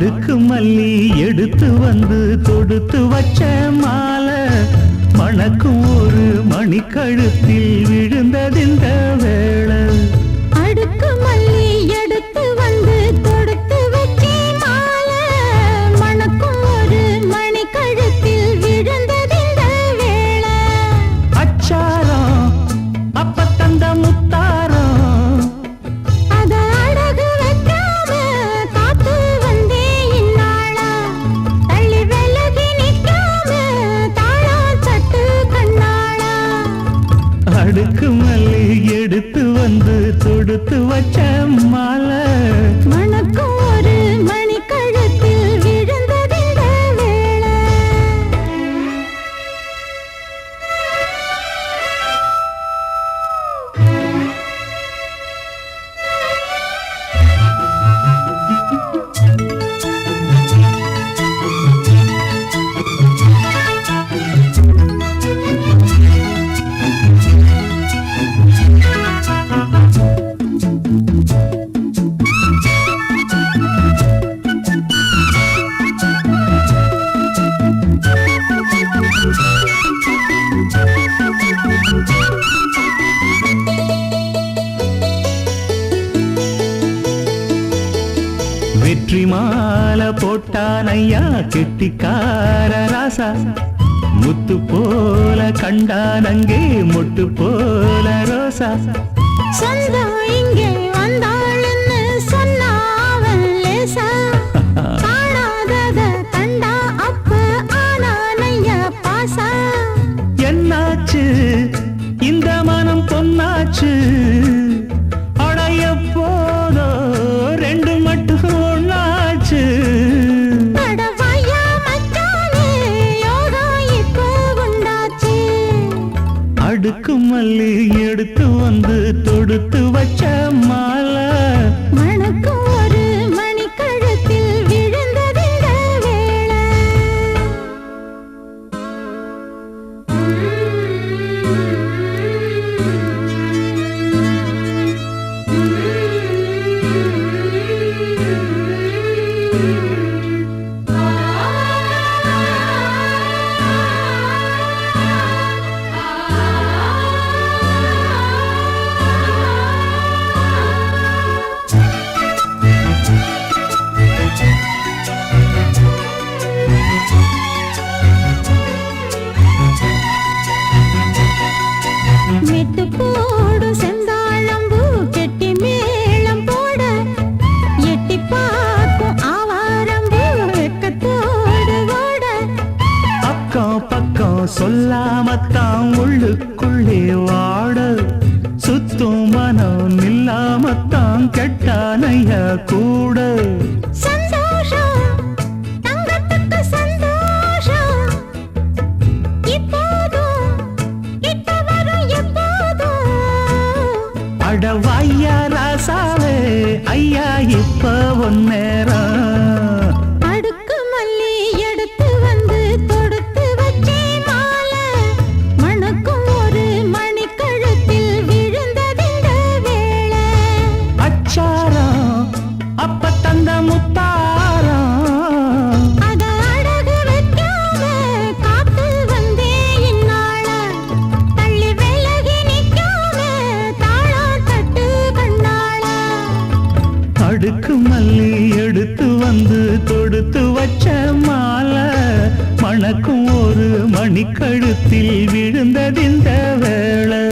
அடுக்கு மல்லி எடுத்து வந்து தொடுத்து வச்ச மாலை. மணக்கும் ஒரு மணிக்கழுத்தில் விழுந்ததிந்த எடுத்து வந்து தொடுத்து வச்ச மாலை. மாலை போட்டான் ஐயா கெட்டிக்கார ராசா. முத்து போல கண்டான் அங்கே முட்டு போல ரோசா. சொந்தம் இங்கே அடுக்கு மல்லி எடுத்து வந்து தொடுத்து வச்ச மாலை. மணக்கும் ஒரு மணி கழுத்தில் விழுந்ததிந்த வேளை அக்கம் பக்கம் சொல்லாமத்தான் உள்ளுக்குள்ளே வாட. சுத்தும் மனம் நில்லாமத்தான் கெட்டானைய கூட. அடவாய்யா ராசாவே ஐயா இப்ப ஒன்னேரம் அடுக்கு மல்லி எடுத்து வந்து தொடுத்து வச்ச மாலை மணக்கும் ஒரு மணிக்கழுத்தில் விழுந்ததிந்த வேளை.